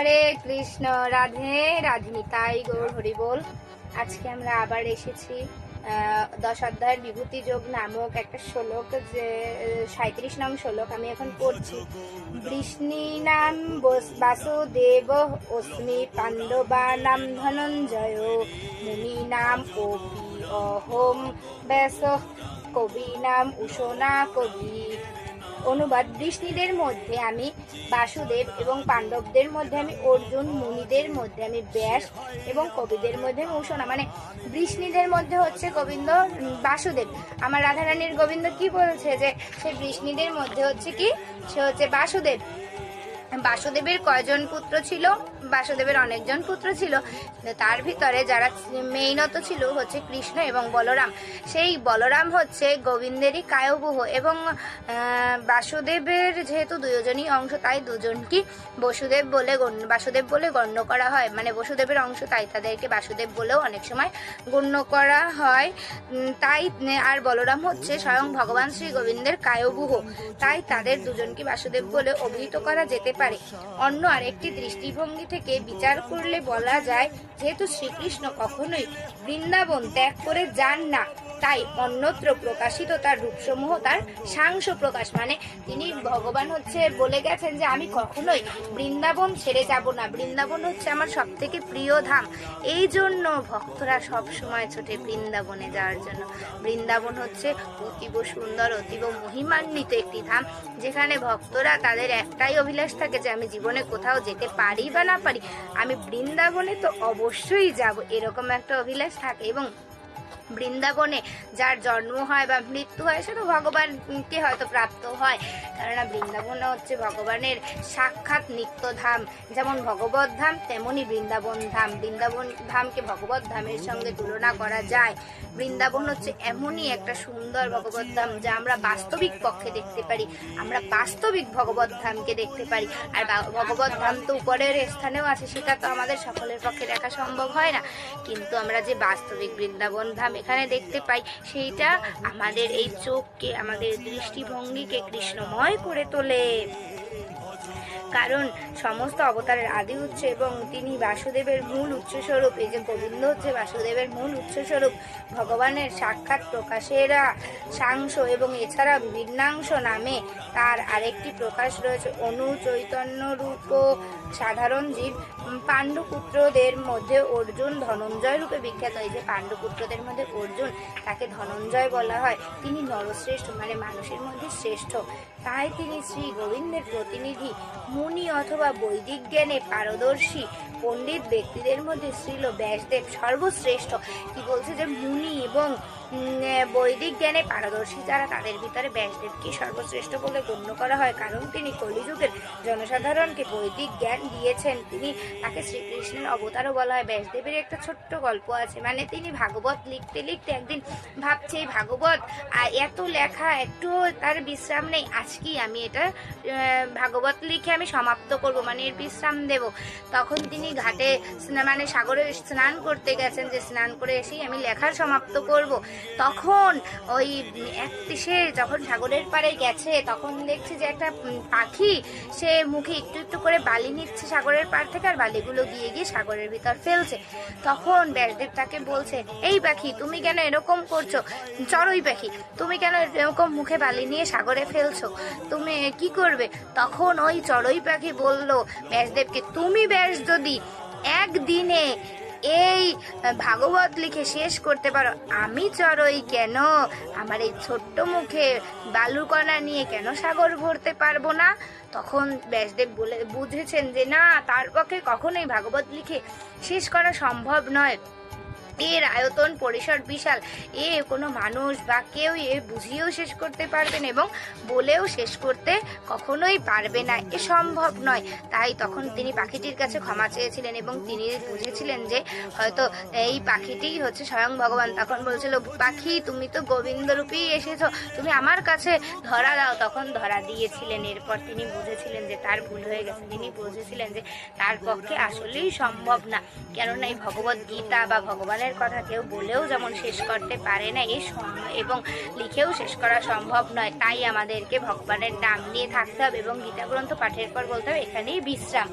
হরে কৃষ্ণ, রাধে রাধিনী তাই গৌর হরি বল। আজকে আমরা আবার এসেছি দশ অধ্যায়ের বিভূতি যোগ নামক একটা শ্লোক যে সাঁত্রিশ নং শ্লোক আমি এখন পড়ছি। বৃষ্ণি নাম বাসুদেব অস্মি পাণ্ডবা নাম ধনঞ্জয়, মুনি নাম কবি অহম ব্যাস, কবি নাম উষনা কবি। অনুবাদ বৃষ্ণিদের মধ্যে আমি বাসুদেব এবং পাণ্ডবদের মধ্যে আমি অর্জুন, মুনিদের মধ্যে আমি ব্যাস এবং কবিদের মধ্যে উষনা মানে বৃষ্ণিদের মধ্যে হচ্ছে গোবিন্দ বাসুদেব। আমার রাধারানীর গোবিন্দ কি বলছে যে, সে বৃষ্ণিদের মধ্যে হচ্ছে কি? সে হচ্ছে বাসুদেব। বাসুদেবের কয়জন পুত্র ছিল? বাসুদেবের অনেকজন পুত্র ছিল। তার ভিতরে যারা মেইনত ছিল হচ্ছে কৃষ্ণ এবং বলরাম। সেই বলরাম হচ্ছে গোবিন্দেরই কায়বুহ এবং বাসুদেবের যেহেতু দুজনই অংশ, তাই দুজনকে বসুদেব বলে গণ্য, বাসুদেব বলে গণ্য করা হয়। মানে বসুদেবের অংশ, তাই তাদেরকে বাসুদেব বলেও অনেক সময় গণ্য করা হয়। তাই, আর বলরাম হচ্ছে স্বয়ং ভগবান শ্রী গোবিন্দের কায়বুহ। তাই তাদের দুজনকে বাসুদেব বলে অভিহিত করা যেতে পারে। অন্য আরেকটি দৃষ্টিভঙ্গি থেকে বিচার করলে বলা যায়, যেহেতু শ্রীকৃষ্ণ কখনোই বৃন্দাবন ত্যাগ করে যান না, তাই অন্যত্র প্রকাশিত তার রূপসমূহ তার সাংস প্রকাশ মানে তিনি ভগবান হচ্ছে বলে গেছেন যে, আমি কখনোই বৃন্দাবন ছেড়ে যাব না। বৃন্দাবন হচ্ছে আমার সব থেকে প্রিয় ধাম। এই জন্য ভক্তরা সব সময় ছোটে বৃন্দাবনে যাওয়ার জন্য। বৃন্দাবন হচ্ছে অতীব সুন্দর, অতীব মহিমান্বিত একটি ধাম, যেখানে ভক্তরা তাদের একটাই অভিলাষ থাকে যে আমি জীবনে কোথাও যেতে পারি বা না পারি, আমি বৃন্দাবনে তো অবশ্যই যাব। এরকম একটা অভিলাষ থাকে এবং বৃন্দাবনে, যার জন্ম হয় বা মৃত্যু হয় সে তো ভগবানকে হয়তো প্রাপ্ত হয়। কেননা বৃন্দাবন হচ্ছে ভগবানের সাক্ষাৎ নিত্যধাম। যেমন ভগবত ধাম তেমনই বৃন্দাবন ধাম। বৃন্দাবন ধামকে ভগবত ধামের সঙ্গে তুলনা করা যায়। বৃন্দাবন হচ্ছে এমনই একটা সুন্দর ভগবত ধাম যা আমরা বাস্তবিক পক্ষে দেখতে পারি। আমরা বাস্তবিক ভগবত ধামকে দেখতে পারি। আর ভগবত ধাম তো উপরের স্থানেও আছে, সেটা তো আমাদের সকলের পক্ষে দেখা সম্ভব হয় না। কিন্তু আমরা যে বাস্তবিক বৃন্দাবন ধাম এখানে দেখতে পাই সেইটা আমাদের এই চোখকে আমাদের দৃষ্টিভঙ্গিকে কৃষ্ণময় করে তোলে। কারণ সমস্ত অবতারের আদি উৎস এবং তিনি বাসুদেবের মূল উৎসস্বরূপ। এই যে গোবিন্দ হচ্ছে বাসুদেবের মূল উৎসস্বরূপ, ভগবানের সাক্ষাৎ প্রকাশেরা সাংস এবং এছাড়া বিভিন্নাংশ নামে তার আরেকটি প্রকাশ রয়েছে। অনু চৈতন্য রূপ সাধারণ জীব পাণ্ডুপুত্রদের মধ্যে অর্জুন ধনঞ্জয় রূপে বিখ্যাত। এই যে পাণ্ডুপুত্রদের মধ্যে অর্জুন তাকে ধনঞ্জয় বলা হয়। তিনি নরশ্রেষ্ঠ মানে মানুষের মধ্যে শ্রেষ্ঠ। তাই তিনি শ্রী গোবিন্দের প্রতিনিধি। মুনি অথবা বৈদিক জ্ঞানে পারদর্শী পণ্ডিত ব্যক্তিদের মধ্যে শ্রীল ব্যাসদেব সর্বশ্রেষ্ঠ। কি বলছে যে মুনি এবং বৈদিক জ্ঞানে পারদর্শী যারা তাদের ভিতরে ব্যাসদেবকে সর্বশ্রেষ্ঠ বলে গণ্য করা হয়। কারণ তিনি কলিযুগের জনসাধারণকে বৈদিক জ্ঞান দিয়েছেন। তিনি তাকে শ্রীকৃষ্ণের অবতারও বলা হয়। ব্যাসদেবের একটা ছোট্ট গল্প আছে। মানে তিনি ভাগবত লিখতে লিখতে একদিন ভাবছে ভাগবত আহ, এত লেখা একটু তার বিশ্রাম নেই। আজকেই আমি এটা ভাগবত লিখে আমি সমাপ্ত করব মানে এর বিশ্রাম দেব। তখন তিনি ঘাটে মানে সাগরে স্নান করতে গেছেন, যে স্নান করে এসেই আমি লেখার সমাপ্ত করব। তখন ওই একটি সে যখন সাগরের পাড়ে গেছে, তখন দেখছে যে একটা পাখি, সে মুখে একটু একটু করে বালি নিচ্ছে সাগরের পাড় থেকে, আর বালিগুলো গিয়ে গিয়ে সাগরের ভিতর ফেলছে। তখন ব্যাসদেব তাকে বলছে, এই পাখি, তুমি কেন এরকম করছ? চড়ুই পাখি, তুমি কেন এরকম মুখে বালি নিয়ে সাগরে ফেলছো? তুমি কি করবে? তখন ওই চড়ুই পাখি বলল, ব্যাসদেবকে তুমি ব্যাস যদি একদিনে এই ভাগবত লিখে শেষ করতে পারো, আমি চড়ই কেন? আমার এই ছোট্ট মুখে বালুকণা নিয়ে কেন সাগর ভরতে পারব না? তখন ব্যাসদেব বলে, বুঝেছেন যে না, তার পক্ষে কখনোই ভাগবত লিখে শেষ করা সম্ভব নয়। এর আয়তন পরিসর বিশাল। এ কোনো মানুষ বা কেউ এ বুঝিয়েও শেষ করতে পারবেন এবং বলেও শেষ করতে কখনোই পারবে না। এ সম্ভব নয়। তাই তখন তিনি পাখিটির কাছে ক্ষমা চেয়েছিলেন এবং তিনি বুঝেছিলেন যে হয়তো এই পাখিটি হচ্ছে স্বয়ং ভগবান। তখন বলছিল, পাখি, তুমি তো গোবিন্দ রূপেই এসেছ। তুমি আমার কাছে ধরা দাও। তখন ধরা দিয়েছিলেন। এরপর তিনি বুঝেছিলেন যে তার ভুল হয়ে গেছে। তিনি বুঝেছিলেন যে তার পক্ষে আসলেই সম্ভব না। কেননা এই ভগবত গীতা বা ভগবানের কথা কেউ বলেও যেমন শেষ করতে পারে না এই এবং লিখেও শেষ করা সম্ভব নয়। তাই আমাদেরকে ভগবানের নাম নিয়ে থাকতে হবে এবং গীতা গ্রন্থ পাঠের পর বলতে হবে, এখানেই বিশ্রাম।